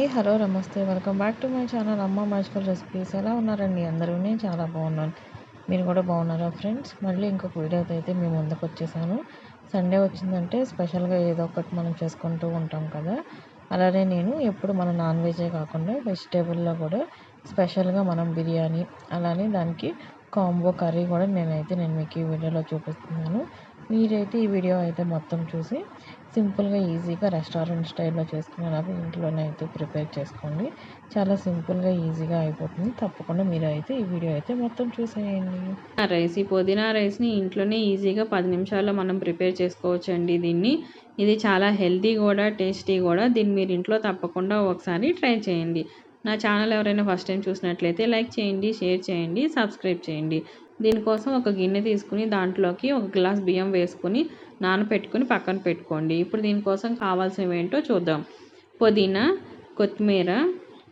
హే hello నమస్తే. Welcome back to my channel Amma magical recipes. ఎలా ఉన్నారండి అందరూ? నేను చాలా బాగున్నాను. మీరు కూడా బాగున్నారా ఫ్రెండ్స్? మళ్ళీ ఇంకొక వీడియోతో అయితే మేము ముందుకు వచ్చేసాను. సండే వచ్చిందంటే స్పెషల్గా ఏదో ఒకటి మనం చేసుకుంటూ ఉంటాం కదా. అలానే నేను ఎప్పుడు మన నాన్ వెజే కాకుండా వెజిటేబుల్లో కూడా స్పెషల్గా మనం బిర్యానీ అలానే దానికి కాంబో కర్రీ కూడా నేనైతే నేను మీకు ఈ వీడియోలో చూపిస్తున్నాను. మీరైతే ఈ వీడియో అయితే మొత్తం చూసి సింపుల్గా ఈజీగా రెస్టారెంట్ స్టైల్లో చేసుకునేలాగా ఇంట్లోనే అయితే ప్రిపేర్ చేసుకోండి. చాలా సింపుల్గా ఈజీగా అయిపోతుంది. తప్పకుండా మీరు అయితే ఈ వీడియో అయితే మొత్తం చూసేయండి. రైస్ ఈ పుదీనా రైస్ని ఇంట్లోనే ఈజీగా పది నిమిషాల్లో మనం ప్రిపేర్ చేసుకోవచ్చండి దీన్ని. ఇది చాలా హెల్తీ కూడా టేస్టీ కూడా. దీన్ని మీరు ఇంట్లో తప్పకుండా ఒకసారి ట్రై చేయండి. నా ఛానల్ ఎవరైనా ఫస్ట్ టైం చూసినట్లయితే లైక్ చేయండి షేర్ చేయండి సబ్స్క్రైబ్ చేయండి. దీనికోసం ఒక గిన్నె తీసుకుని దాంట్లోకి ఒక గ్లాస్ బియ్యం వేసుకుని నానపెట్టుకుని పక్కన పెట్టుకోండి. ఇప్పుడు దీనికోసం కావాల్సినవి ఏంటో చూద్దాం. పుదీనా కొత్తిమీర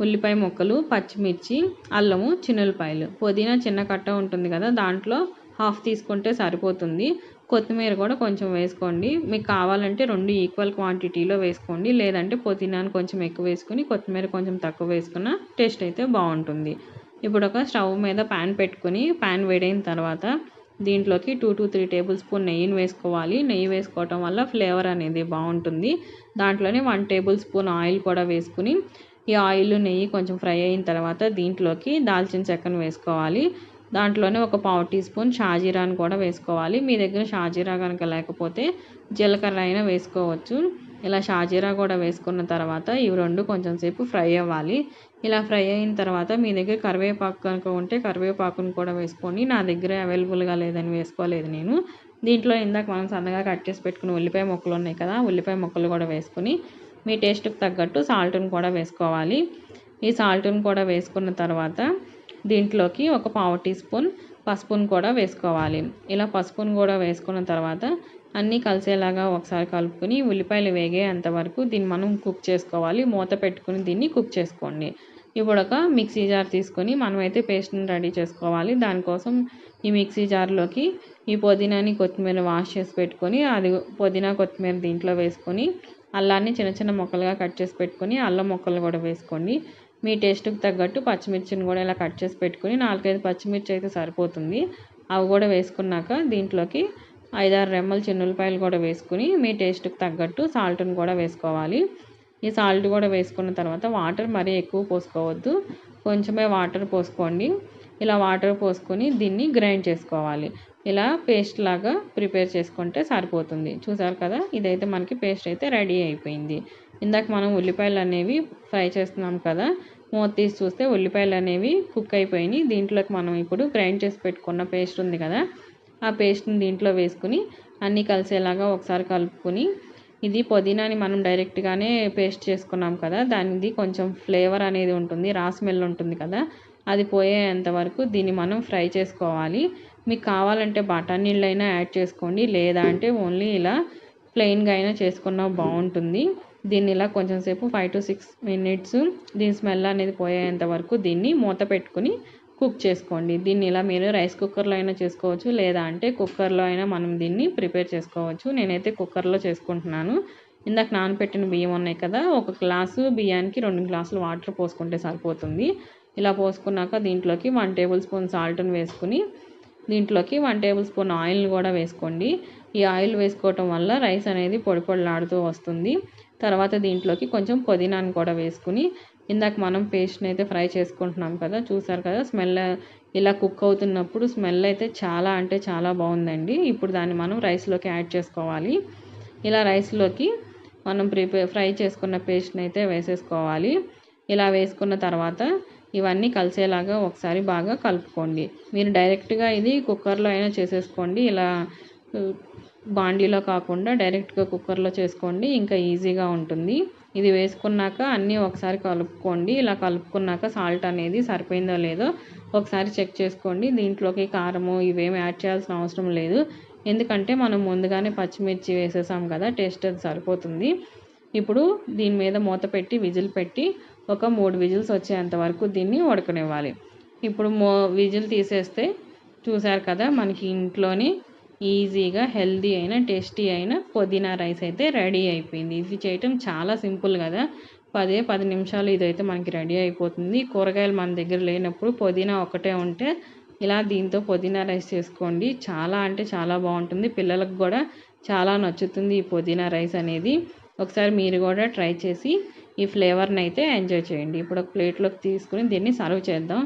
ఉల్లిపాయ ముక్కలు పచ్చిమిర్చి అల్లము చిన్నులపాయలు. పుదీనా చిన్న కట్ట ఉంటుంది కదా దాంట్లో హాఫ్ తీసుకుంటే సరిపోతుంది. కొత్తిమీర కూడా కొంచెం వేసుకోండి. మీకు కావాలంటే రెండు ఈక్వల్ క్వాంటిటీలో వేసుకోండి. లేదంటే పుదీనాను కొంచెం ఎక్కువ వేసుకుని కొత్తిమీర కొంచెం తక్కువ వేసుకున్న టేస్ట్ అయితే బాగుంటుంది. ఇప్పుడు ఒక స్టవ్ మీద ప్యాన్ పెట్టుకుని ప్యాన్ వేడైన తర్వాత దీంట్లోకి two to three table spoon నెయ్యిని వేసుకోవాలి. నెయ్యి వేసుకోవటం వల్ల ఫ్లేవర్ అనేది బాగుంటుంది. దాంట్లోనే వన్ టేబుల్ స్పూన్ ఆయిల్ కూడా వేసుకుని ఈ ఆయిల్ నెయ్యి కొంచెం ఫ్రై అయిన తర్వాత దీంట్లోకి దాల్చిన చెక్కను వేసుకోవాలి. దాంట్లోనే ఒక పావు టీ స్పూన్ షాజీరాని కూడా వేసుకోవాలి. మీ దగ్గర షాజీరా కనుక లేకపోతే జీలకర్ర అయినా వేసుకోవచ్చు. ఇలా షాజీరా కూడా వేసుకున్న తర్వాత ఇవి రెండు కొంచెం సేపు ఫ్రై అవ్వాలి. ఇలా ఫ్రై అయిన తర్వాత మీ దగ్గర కరివేపాకు కనుక ఉంటే కరివేపాకును కూడా వేసుకొని నా దగ్గర అవైలబుల్గా లేదని వేసుకోలేదు నేను. దీంట్లో ఇందాక మనం సన్నగా కట్ చేసి పెట్టుకుని ఉల్లిపాయ ముక్కలు ఉన్నాయి కదా ఉల్లిపాయ ముక్కలు కూడా వేసుకుని మీ టేస్ట్కి తగ్గట్టు సాల్ట్ను కూడా వేసుకోవాలి. ఈ సాల్ట్ను కూడా వేసుకున్న తర్వాత దీంట్లోకి ఒక పావు టీ స్పూన్ పసుపును కూడా వేసుకోవాలి. ఇలా పసుపును కూడా వేసుకున్న తర్వాత అన్నీ కలిసేలాగా ఒకసారి కలుపుకొని ఉల్లిపాయలు వేగేంత వరకు దీన్ని మనం కుక్ చేసుకోవాలి. మూత పెట్టుకుని దీన్ని కుక్ చేసుకోండి. ఇప్పుడు ఒక మిక్సీ జార్ తీసుకొని మనమైతే పేస్ట్ని రెడీ చేసుకోవాలి. దానికోసం ఈ మిక్సీ జార్లోకి ఈ పుదీనాని కొత్తిమీర వాష్ చేసి పెట్టుకొని అది పుదీనా కొత్తిమీర దీంట్లో వేసుకొని అల్లాన్ని చిన్న చిన్న ముక్కలుగా కట్ చేసి పెట్టుకొని అల్లం ముక్కలు కూడా వేసుకోండి. మీ టేస్ట్కి తగ్గట్టు పచ్చిమిర్చిని కూడా ఇలా కట్ చేసి పెట్టుకొని నాలుగైదు పచ్చిమిర్చి అయితే సరిపోతుంది. అవి కూడా వేసుకున్నాక దీంట్లోకి ఐదారు రెమ్మలు చిన్నులపాయలు కూడా వేసుకుని మీ టేస్ట్కి తగ్గట్టు సాల్ట్ని కూడా వేసుకోవాలి. ఈ సాల్ట్ కూడా వేసుకున్న తర్వాత వాటర్ మరీ ఎక్కువ పోసుకోవద్దు. కొంచెమే వాటర్ పోసుకోండి. ఇలా వాటర్ పోసుకొని దీన్ని గ్రైండ్ చేసుకోవాలి. ఇలా పేస్ట్ లాగా ప్రిపేర్ చేసుకుంటే సరిపోతుంది. చూసారు కదా? ఇదైతే మనకి పేస్ట్ అయితే రెడీ అయిపోయింది. ఇందాక మనం ఉల్లిపాయలు అనేవి ఫ్రై చేస్తున్నాం కదా? మూత తీసి చూస్తే ఉల్లిపాయలు అనేవి కుక్ అయిపోయినాయి. దీంట్లోకి మనం ఇప్పుడు గ్రైండ్ చేసి పెట్టుకున్న పేస్ట్ ఉంది కదా? ఆ పేస్ట్ని దీంట్లో వేసుకుని అన్నీ కలిసేలాగా ఒకసారి కలుపుకొని ఇది పుదీనాని మనం డైరెక్ట్గానే పేస్ట్ చేసుకున్నాం కదా దానిది కొంచెం ఫ్లేవర్ అనేది ఉంటుంది రా స్మెల్ ఉంటుంది కదా అది పోయేంత వరకు దీన్ని మనం ఫ్రై చేసుకోవాలి. మీకు కావాలంటే బఠానీ యాడ్ చేసుకోండి లేదా అంటే ఓన్లీ ఇలా ప్లెయిన్గా అయినా చేసుకున్నా బాగుంటుంది. దీన్ని ఇలా కొంచెం సేపు ఫైవ్ టు సిక్స్ మినిట్స్ దీని స్మెల్ అనేది పోయేంత వరకు దీన్ని మూత పెట్టుకుని కుక్ చేసుకోండి. దీన్ని ఇలా మీరు రైస్ కుక్కర్లో అయినా చేసుకోవచ్చు లేదా అంటే కుక్కర్లో అయినా మనం దీన్ని ప్రిపేర్ చేసుకోవచ్చు. నేనైతే కుక్కర్లో చేసుకుంటున్నాను. ఇందాక నానపెట్టిన బియ్యం ఉన్నాయి కదా ఒక గ్లాసు బియ్యానికి రెండు గ్లాసులు వాటర్ పోసుకుంటే సరిపోతుంది. ఇలా పోసుకున్నాక దీంట్లోకి వన్ టేబుల్ స్పూన్ సాల్ట్ని వేసుకుని దీంట్లోకి వన్ టేబుల్ స్పూన్ ఆయిల్ని కూడా వేసుకోండి. ఈ ఆయిల్ వేసుకోవటం వల్ల రైస్ అనేది పొడి పొడిలాడుతూ వస్తుంది. తర్వాత దీంట్లోకి కొంచెం పుదీనాని కూడా వేసుకుని ఇందాక మనం పేస్ట్ని అయితే ఫ్రై చేసుకుంటున్నాం కదా చూసారు కదా స్మెల్ ఇలా కుక్ అవుతున్నప్పుడు స్మెల్ అయితే చాలా అంటే చాలా బాగుందండి. ఇప్పుడు దాన్ని మనం రైస్లోకి యాడ్ చేసుకోవాలి. ఇలా రైస్లోకి మనం ప్రిపేర్ ఫ్రై చేసుకున్న పేస్ట్ని అయితే వేసేసుకోవాలి. ఇలా వేసుకున్న తర్వాత ఇవన్నీ కలిసేలాగా ఒకసారి బాగా కలుపుకోండి. మీరు డైరెక్ట్గా ఇది కుక్కర్లో అయినా చేసేసుకోండి. ఇలా బాండీలో కాకుండా డైరెక్ట్గా కుక్కర్లో చేసుకోండి ఇంకా ఈజీగా ఉంటుంది. ఇది వేసుకున్నాక అన్నీ ఒకసారి కలుపుకోండి. ఇలా కలుపుకున్నాక సాల్ట్ అనేది సరిపోయిందో లేదో ఒకసారి చెక్ చేసుకోండి. దీంట్లోకి కారము ఇవేమి యాడ్ చేయాల్సిన అవసరం లేదు. ఎందుకంటే మనం ముందుగానే పచ్చిమిర్చి వేసేసాం కదా టేస్ట్ అది సరిపోతుంది. ఇప్పుడు దీని మీద మూత పెట్టి విజిల్ పెట్టి ఒక మూడు విజిల్స్ వచ్చేంత వరకు దీన్ని ఉడకనివ్వాలి. ఇప్పుడు మో విజిల్ తీసేస్తే చూసారు కదా మనకి ఇంట్లోనే ఈజీగా హెల్దీ అయిన టేస్టీ అయిన పుదీనా రైస్ అయితే రెడీ అయిపోయింది. ఇది చేయటం చాలా సింపుల్ కదా. పదే పది నిమిషాలు ఇదైతే మనకి రెడీ అయిపోతుంది. కూరగాయలు మన దగ్గర లేనప్పుడు పుదీనా ఒకటే ఉంటే ఇలా దీంతో పుదీనా రైస్ చేసుకోండి. చాలా అంటే చాలా బాగుంటుంది. పిల్లలకు కూడా చాలా నచ్చుతుంది ఈ పుదీనా రైస్ అనేది. ఒకసారి మీరు కూడా ట్రై చేసి ఈ ఫ్లేవర్ని అయితే ఎంజాయ్ చేయండి. ఇప్పుడు ఒక ప్లేట్లోకి తీసుకుని దీన్ని సర్వ్ చేద్దాం.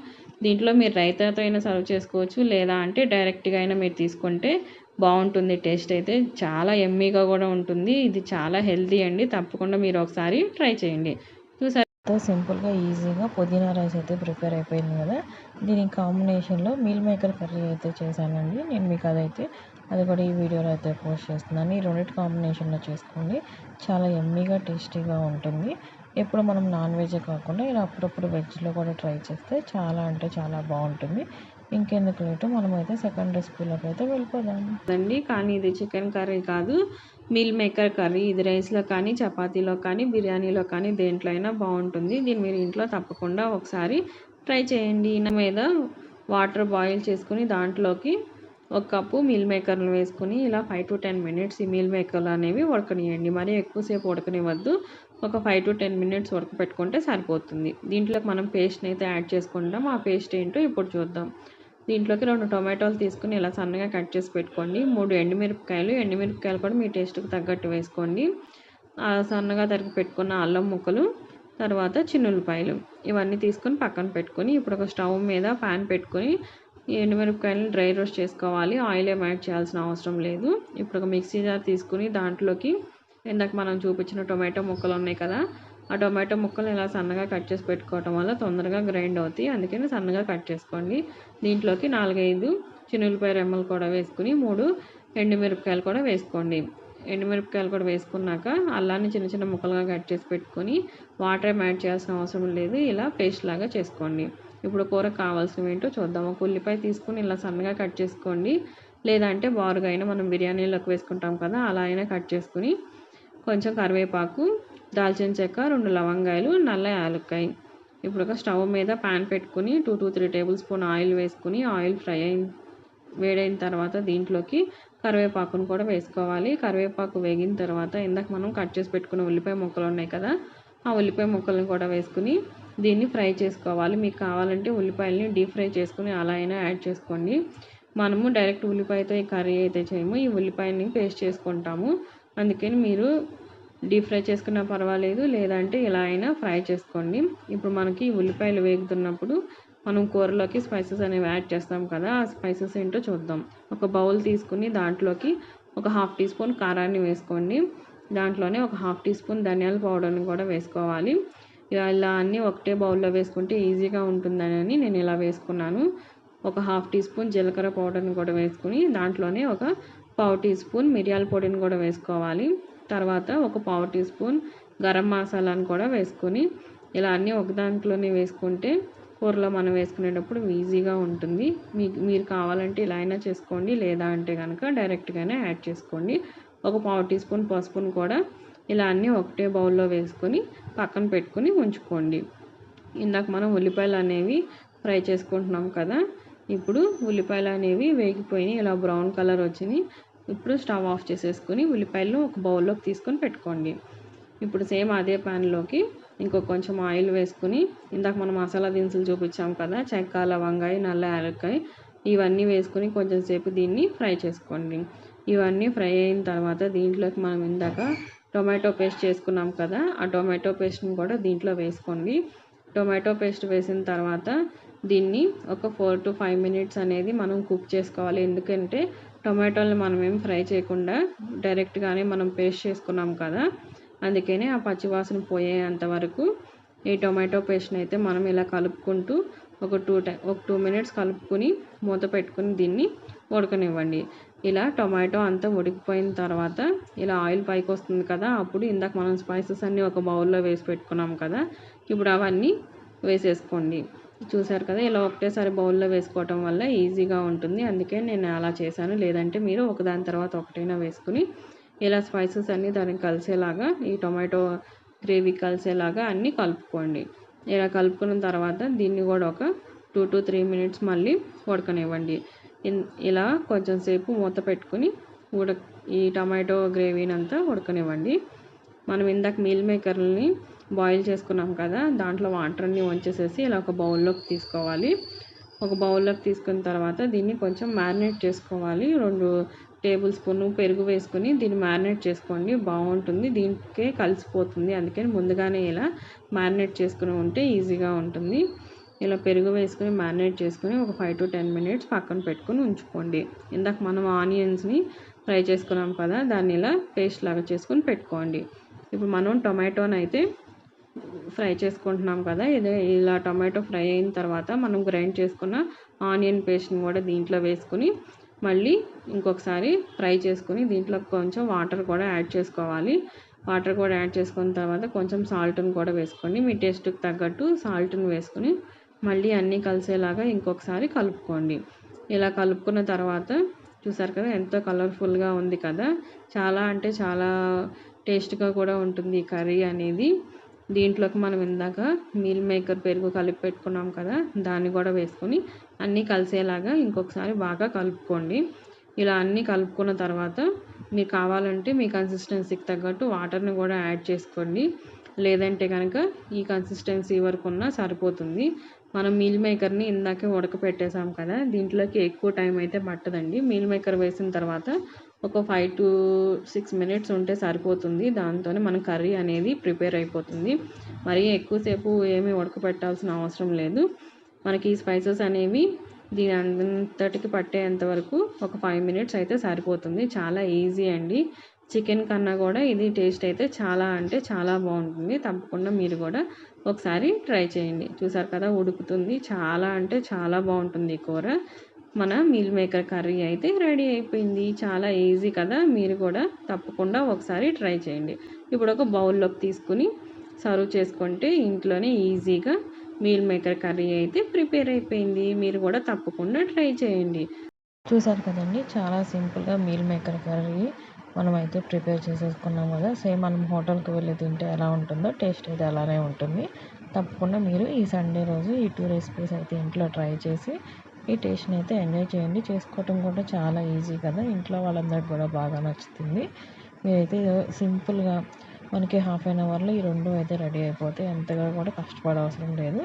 దీంట్లో మీరు రైతాతో అయినా సర్వ్ చేసుకోవచ్చు. లేదా అంటే డైరెక్ట్గా అయినా మీరు తీసుకుంటే బాగుంటుంది టేస్ట్ అయితే. చాలా ఎమ్మీగా కూడా ఉంటుంది. ఇది చాలా హెల్తీ అండి. తప్పకుండా మీరు ఒకసారి ట్రై చేయండి. చూసారు సింపుల్గా ఈజీగా పుదీనా రైస్ అయితే ప్రిపేర్ అయిపోయింది కదా. దీని కాంబినేషన్లో మీల్ మేకర్ కర్రీ అయితే చేశానండి. నేను మీకు అదైతే అది కూడా ఈ వీడియోలో అయితే పోస్ట్ చేస్తున్నాను. ఈ రెండింటి కాంబినేషన్లో చేసుకోండి. చాలా ఎమ్మీగా టేస్టీగా ఉంటుంది. ఎప్పుడు మనం నాన్ వెజ్ కాకుండా ఇలా అప్పుడప్పుడు వెజ్లో కూడా ట్రై చేస్తే చాలా అంటే చాలా బాగుంటుంది. ఇంకెందుకు లేటు? మనమైతే సెకండ్ రెసిపీలోకి అయితే వెళ్ళిపోదాం. అండి కానీ ఇది చికెన్ కర్రీ కాదు. మీల్ మేకర్ కర్రీ ఇది రైస్లో కానీ చపాతీలో కానీ బిర్యానీలో కానీ దేంట్లో అయినా బాగుంటుంది. దీన్ని మీరు ఇంట్లో తప్పకుండా ఒకసారి ట్రై చేయండి. మీద వాటర్ బాయిల్ చేసుకుని దాంట్లోకి ఒక కప్పు మీల్ మేకర్లు వేసుకుని ఇలా ఫైవ్ టు టెన్ మినిట్స్ ఈ మీల్ మేకర్లు అనేవి ఉడకనియండి. మరీ ఎక్కువసేపు ఉడకనివ్వద్దు. ఒక ఫైవ్ టు టెన్ మినిట్స్ ఉడకపెట్టుకుంటే సరిపోతుంది. దీంట్లోకి మనం పేస్ట్ని అయితే యాడ్ చేసుకుంటాం. ఆ పేస్ట్ ఏంటో ఇప్పుడు చూద్దాం. దీంట్లోకి రెండు టొమాటోలు తీసుకుని ఇలా సన్నగా కట్ చేసి పెట్టుకోండి. మూడు ఎండుమిరపకాయలు ఎండుమిరపకాయలు కూడా మీ టేస్ట్కి తగ్గట్టు వేసుకోండి. సన్నగా తరిగి పెట్టుకున్న అల్లం ముక్కలు తర్వాత చిన్నులపాయలు ఇవన్నీ తీసుకొని పక్కన పెట్టుకొని ఇప్పుడు ఒక స్టవ్ మీద ప్యాన్ పెట్టుకొని ఎండుమిరపకాయలను డ్రై రోస్ట్ చేసుకోవాలి. ఆయిల్ ఏం యాడ్ చేయాల్సిన అవసరం లేదు. ఇప్పుడు ఒక మిక్సీ జార్ తీసుకుని దాంట్లోకి ఇందాక మనం చూపించిన టొమాటో ముక్కలు ఉన్నాయి కదా ఆ టొమాటో ముక్కలు ఇలా సన్నగా కట్ చేసి పెట్టుకోవటం వల్ల తొందరగా గ్రైండ్ అవుతాయి. అందుకని సన్నగా కట్ చేసుకోండి. దీంట్లోకి నాలుగైదు చిన్నులపాయ రెమ్మలు కూడా వేసుకుని మూడు ఎండుమిరపకాయలు కూడా వేసుకోండి. ఎండుమిరపకాయలు కూడా వేసుకున్నాక అల్లాన్ని చిన్న చిన్న ముక్కలుగా కట్ చేసి పెట్టుకొని వాటర్ ఏం యాడ్ చేయాల్సిన అవసరం లేదు. ఇలా పేస్ట్ లాగా చేసుకోండి. ఇప్పుడు కూర కావాల్సినవి ఏంటో చూద్దాం. ఒక ఉల్లిపాయ తీసుకుని ఇలా సన్నగా కట్ చేసుకోండి. లేదంటే బారుగా అయినా మనం బిర్యానీలోకి వేసుకుంటాం కదా అలా అయినా కట్ చేసుకుని కొంచెం కరివేపాకు దాల్చిన చెక్క రెండు లవంగాయలు నల్ల యాలక్కాయ. ఇప్పుడు ఒక స్టవ్ మీద పాన్ పెట్టుకుని two two three table spoon oil వేసుకుని ఆయిల్ ఫ్రై అయిన వేడైన తర్వాత దీంట్లోకి కరివేపాకును కూడా వేసుకోవాలి. కరివేపాకు వేగిన తర్వాత ఇందాక మనం కట్ చేసి పెట్టుకున్న ఉల్లిపాయ ముక్కలు ఉన్నాయి కదా ఆ ఉల్లిపాయ ముక్కలను కూడా వేసుకుని దీన్ని ఫ్రై చేసుకోవాలి. మీకు కావాలంటే ఉల్లిపాయలని డీప్ ఫ్రై చేసుకుని అలా అయినా యాడ్ చేసుకోండి. మనము డైరెక్ట్ ఉల్లిపాయతో ఈ కర్రీ అయితే చేయము. ఈ ఉల్లిపాయని పేస్ట్ చేసుకుంటాము. అందుకని మీరు డీప్ ఫ్రై చేసుకున్నా పర్వాలేదు లేదంటే ఇలా అయినా ఫ్రై చేసుకోండి. ఇప్పుడు మనకి ఉల్లిపాయలు వేగుతున్నప్పుడు మనం కూరలోకి స్పైసెస్ అనేవి యాడ్ చేస్తాం కదా ఆ స్పైసెస్ ఏంటో చూద్దాం. ఒక బౌల్ తీసుకుని దాంట్లోకి ఒక హాఫ్ టీ స్పూన్ కారాన్ని వేసుకోండి. దాంట్లోనే ఒక హాఫ్ టీ స్పూన్ ధనియాల పౌడర్ని కూడా వేసుకోవాలి. ఇలా అన్నీ ఒకటే బౌల్లో వేసుకుంటే ఈజీగా ఉంటుందని నేను ఇలా వేసుకున్నాను. ఒక హాఫ్ టీ స్పూన్ జీలకర్ర పౌడర్ని కూడా వేసుకుని దాంట్లోనే ఒక పావు టీ స్పూన్ మిరియాల పొడిని కూడా వేసుకోవాలి. తర్వాత ఒక పావు టీ స్పూన్ గరం మసాలాను కూడా వేసుకొని ఇలా అన్నీ ఒక దాంట్లోనే వేసుకుంటే కూరలో మనం వేసుకునేటప్పుడు ఈజీగా ఉంటుంది. మీకు మీరు కావాలంటే ఇలా అయినా చేసుకోండి లేదా అంటే కనుక డైరెక్ట్గానే యాడ్ చేసుకోండి. ఒక పావు టీ స్పూన్ పసుపును కూడా ఇలా అన్నీ ఒకటే బౌల్లో వేసుకొని పక్కన పెట్టుకొని ఉంచుకోండి. ఇందాక మనం ఉల్లిపాయలు అనేవి ఫ్రై చేసుకుంటున్నాం కదా ఇప్పుడు ఉల్లిపాయలు అనేవి వేగిపోయినాయి. ఇలా బ్రౌన్ కలర్ వచ్చినాయి ఇప్పుడు స్టవ్ ఆఫ్ చేసేసుకొని ఉల్లిపాయలు ఒక బౌల్లోకి తీసుకొని పెట్టుకోండి. ఇప్పుడు సేమ్ అదే ప్యాన్లోకి ఇంకో కొంచెం ఆయిల్ వేసుకుని ఇందాక మనం మసాలా దినుసులు చూపించాం కదా చెక్క లవంగాయ నల్ల యాలక్కాయ ఇవన్నీ వేసుకొని కొంచెం సేపు దీన్ని ఫ్రై చేసుకోండి. ఇవన్నీ ఫ్రై అయిన తర్వాత దీంట్లోకి మనం ఇందాక టొమాటో పేస్ట్ చేసుకున్నాం కదా ఆ టొమాటో పేస్ట్ని కూడా దీంట్లో వేసుకోండి. టొమాటో పేస్ట్ వేసిన తర్వాత దీన్ని ఒక ఫోర్ టు ఫైవ్ మినిట్స్ అనేది మనం కుక్ చేసుకోవాలి. ఎందుకంటే టొమాటోలు మనం ఏం ఫ్రై చేయకుండా డైరెక్ట్గానే మనం పేస్ట్ చేసుకున్నాం కదా. అందుకనే ఆ పచ్చివాసన పోయేంత వరకు ఈ టొమాటో పేస్ట్ని అయితే మనం ఇలా కలుపుకుంటూ ఒక టూ టై ఒక టూ మినిట్స్ కలుపుకొని మూత పెట్టుకుని దీన్ని ఉడకనివ్వండి. ఇలా టొమాటో అంతా ఉడికిపోయిన తర్వాత ఇలా ఆయిల్ పైకి వస్తుంది కదా అప్పుడు ఇందాక మనం స్పైసెస్ అన్నీ ఒక బౌల్లో వేసి పెట్టుకున్నాం కదా ఇప్పుడు అవన్నీ వేసేసుకోండి. చూసారు కదా ఇలా ఒకటేసారి బౌల్లో వేసుకోవటం వల్ల ఈజీగా ఉంటుంది. అందుకే నేను అలా చేశాను. లేదంటే మీరు ఒకదాని తర్వాత ఒకటైనా వేసుకుని ఇలా స్పైసెస్ అన్నీ దానికి కలిసేలాగా ఈ టొమాటో గ్రేవీ కలిసేలాగా అన్నీ కలుపుకోండి. ఇలా కలుపుకున్న తర్వాత దీన్ని కూడా ఒక టూ టు త్రీ మినిట్స్ మళ్ళీ ఉడకనివ్వండి. ఇలా కొంచెం సేపు మూత పెట్టుకుని ఉడక ఈ టమాటో గ్రేవీని అంతా ఉడకనివ్వండి. మనం ఇందాక మీల్ మేకర్ని బాయిల్ చేసుకున్నాం కదా దాంట్లో వాటర్ అన్నీ వంచేసేసి ఇలా ఒక బౌల్లోకి తీసుకోవాలి. ఒక బౌల్లోకి తీసుకున్న తర్వాత దీన్ని కొంచెం మ్యారినేట్ చేసుకోవాలి. రెండు టేబుల్ స్పూన్ పెరుగు వేసుకుని దీన్ని మ్యారినేట్ చేసుకోండి బాగుంటుంది. దీనికే కలిసిపోతుంది. అందుకని ముందుగానే ఇలా మ్యారినేట్ చేసుకుని ఉంటే ఈజీగా ఉంటుంది. ఇలా పెరుగు వేసుకుని మ్యారినేట్ చేసుకుని ఒక ఫైవ్ టు టెన్ మినిట్స్ పక్కన పెట్టుకుని ఉంచుకోండి. ఇందాక మనం ఆనియన్స్ని ఫ్రై చేసుకున్నాం కదా దాన్ని ఇలా పేస్ట్ లాగా చేసుకొని పెట్టుకోండి. ఇప్పుడు మనం టొమాటోని అయితే ఫ్రై చేసుకుంటున్నాం కదా. ఇది ఇలా టొమాటో ఫ్రై అయిన తర్వాత మనం గ్రైండ్ చేసుకున్న ఆనియన్ పేస్ట్ని కూడా దీంట్లో వేసుకుని మళ్ళీ ఇంకొకసారి ఫ్రై చేసుకుని దీంట్లో కొంచెం వాటర్ కూడా యాడ్ చేసుకోవాలి. వాటర్ కూడా యాడ్ చేసుకున్న తర్వాత కొంచెం సాల్ట్ని కూడా వేసుకోండి మీ టేస్ట్కి తగ్గట్టు సాల్ట్ని వేసుకుని మళ్ళీ అన్నీ కలిసేలాగా ఇంకొకసారి కలుపుకోండి. ఇలా కలుపుకున్న తర్వాత చూసారు కదా ఎంతో కలర్ఫుల్గా ఉంది కదా. చాలా అంటే చాలా టేస్ట్గా కూడా ఉంటుంది ఈ కర్రీ అనేది. దీంట్లోకి మనం ఇందాక మీల్ మేకర్ పెరుగు కలిపి పెట్టుకున్నాం కదా దాన్ని కూడా వేసుకొని అన్నీ కలిసేలాగా ఇంకొకసారి బాగా కలుపుకోండి. ఇలా అన్నీ కలుపుకున్న తర్వాత మీకు కావాలంటే మీ కన్సిస్టెన్సీకి తగ్గట్టు వాటర్ని కూడా యాడ్ చేసుకోండి. లేదంటే కనుక ఈ కన్సిస్టెన్సీ వరకు ఉన్నా సరిపోతుంది. మనం మీల్ మేకర్ని ఇందాకే ఉడకపెట్టేసాం కదా దీంట్లోకి ఎక్కువ టైం అయితే పట్టదండి. మీల్ మేకర్ వేసిన తర్వాత ఒక ఫైవ్ టు సిక్స్ మినిట్స్ ఉంటే సరిపోతుంది. దాంతోనే మన కర్రీ అనేది ప్రిపేర్ అయిపోతుంది. మరీ ఎక్కువసేపు ఏమీ ఉడకపెట్టాల్సిన అవసరం లేదు. మనకి ఈ స్పైసెస్ అనేవి దీని అంతటికి పట్టేంత వరకు ఒక ఫైవ్ మినిట్స్ అయితే సరిపోతుంది. చాలా ఈజీ అండి. చికెన్ కన్నా కూడా ఇది టేస్ట్ అయితే చాలా అంటే చాలా బాగుంటుంది. తప్పకుండా మీరు కూడా ఒకసారి ట్రై చేయండి. చూసారు కదా ఉడుకుతుంది. చాలా అంటే చాలా బాగుంటుంది కూర. మన మీల్ మేకర్ కర్రీ అయితే రెడీ అయిపోయింది. చాలా ఈజీ కదా మీరు కూడా తప్పకుండా ఒకసారి ట్రై చేయండి. ఇప్పుడు ఒక బౌల్లోకి తీసుకుని సర్వ్ చేసుకుంటే ఇంట్లోనే ఈజీగా మీల్ మేకర్ కర్రీ అయితే ప్రిపేర్ అయిపోయింది. మీరు కూడా తప్పకుండా ట్రై చేయండి. చూసారు కదండి చాలా సింపుల్గా మీల్ మేకర్ కర్రీ మనమైతే ప్రిపేర్ చేసేసుకున్నాం కదా సేమ్ మనం హోటల్కి వెళ్ళి తింటే ఎలా ఉంటుందో టేస్ట్ అయితే అలానే ఉంటుంది. తప్పకుండా మీరు ఈ సండే రోజు ఈ టూ రెసిపీస్ అయితే ఇంట్లో ట్రై చేసి ఈ టేస్ట్ని అయితే ఎంజాయ్ చేయండి. చేసుకోవటం కూడా చాలా ఈజీ కదా ఇంట్లో వాళ్ళందరికీ కూడా బాగా నచ్చుతుంది. మీరైతే సింపుల్గా మనకి హాఫ్ అన్ అవర్లో ఈ రెండు అయితే రెడీ అయిపోతాయి ఎంతగా కూడా కష్టపడ అవసరం లేదు.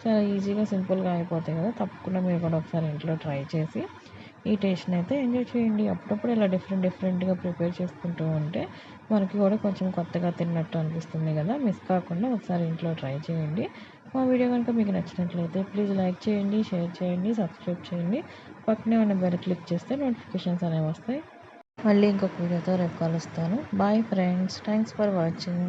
చాలా ఈజీగా సింపుల్గా అయిపోతాయి కదా తప్పకుండా మీరు కూడా ఒకసారి ఇంట్లో ట్రై చేసి ఈ టేస్ట్ని అయితే ఎంజాయ్ చేయండి. అప్పుడప్పుడు ఇలా డిఫరెంట్ డిఫరెంట్గా ప్రిపేర్ చేసుకుంటూ ఉంటే మనకి కూడా కొంచెం కొత్తగా తిన్నట్టు అనిపిస్తుంది కదా. మిస్ కాకుండా ఒకసారి ఇంట్లో ట్రై చేయండి. మా వీడియో కనుక మీకు నచ్చినట్లయితే ప్లీజ్ లైక్ చేయండి షేర్ చేయండి సబ్స్క్రైబ్ చేయండి. పక్కనే ఉన్న బెల్ క్లిక్ చేస్తే నోటిఫికేషన్స్ అనేవి వస్తాయి. మళ్ళీ ఇంకొక వీడియోతో రేపు కలుస్తాను. Bye friends thanks for watching